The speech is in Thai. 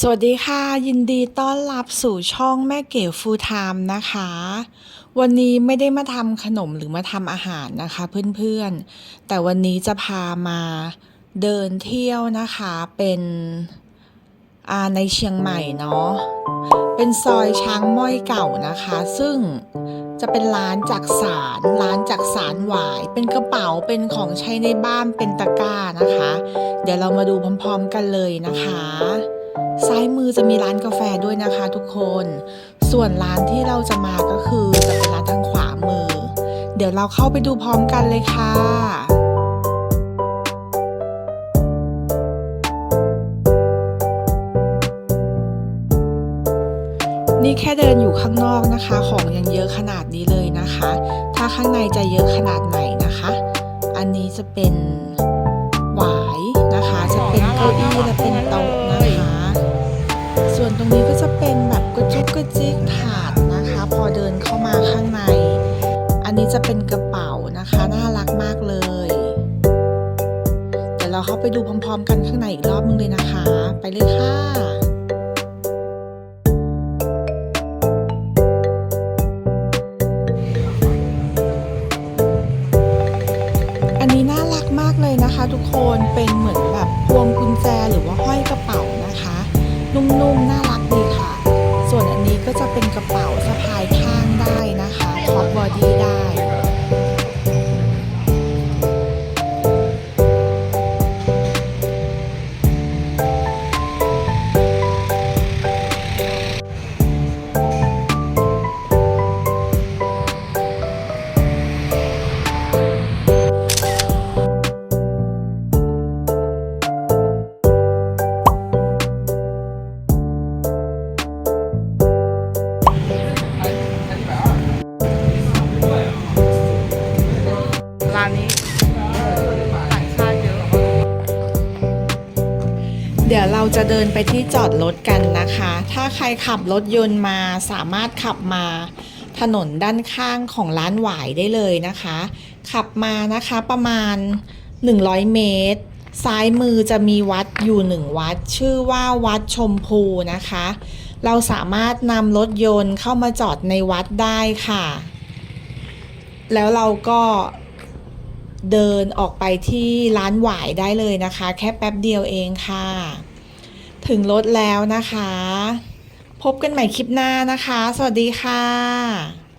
สวัสดีค่ะ ยินดีต้อนรับสู่ช่องแม่เก๋ฟูไทม์นะคะ วันนี้ไม่ได้มาทำขนมหรือมาทำอาหารนะคะเพื่อนๆ แต่วันนี้จะพามาเดินเที่ยวนะคะเป็นในเชียงใหม่เนาะเป็นซอยช้างม้อยเก่านะคะ ซึ่งจะเป็นร้านจากสารร้านจากสารหวาย เป็นกระเป๋าเป็นของใช้ในบ้านเป็นตะกร้านะคะ เดี๋ยวเรามาดูพร้อมๆกันเลยนะคะ ซ้ายมือจะมีร้านกาแฟด้วยนะคะทุกคน ส่วนร้านที่เราจะมาก็คือจะเป็นร้านทางขวามือ เดี๋ยวเราเข้าไปดูพร้อมกันเลยค่ะนี่แค่เดินอยู่ข้างนอกนะคะ ของยังเยอะขนาดนี้เลยนะคะ ถ้าข้างในจะเยอะขนาดไหนนะคะ อันนี้จะเป็นหวายนะคะ จะเป็นเก้าอี้และเป็นโต๊ะ นะคะ น่ารักมากเลย เดี๋ยวเราเข้าไปดูพร้อม ๆ กันข้างในอีกรอบนึงเลยนะคะ ไปเลยค่ะอันนี้น่ารักมากเลยนะคะทุกคนเป็นเหมือนแบบพวงกุญแจหรือว่าห้อยกระเป๋านะคะ นุ่มๆน่ารักดีค่ะ ส่วนอันนี้ก็จะเป็นกระเป๋าส เดี๋ยวเราจะเดินไปที่จอดรถกันนะคะ ถ้าใครขับรถยนต์มาสามารถขับมาถนนด้านข้างของร้านหวายได้เลยนะคะ ขับมานะคะประมาณ 100 เมตร ซ้ายมือจะมีวัดอยู่หนึ่งวัด ชื่อว่าวัดชมพูนะคะ เราสามารถนำรถยนต์เข้ามาจอดในวัดได้ค่ะ แล้วเราก็ เดินออกไปที่ร้านหวายได้เลยนะคะ แค่แป๊บเดียวเองค่ะ ถึงรถแล้วนะคะ พบกันใหม่คลิปหน้านะคะ สวัสดีค่ะ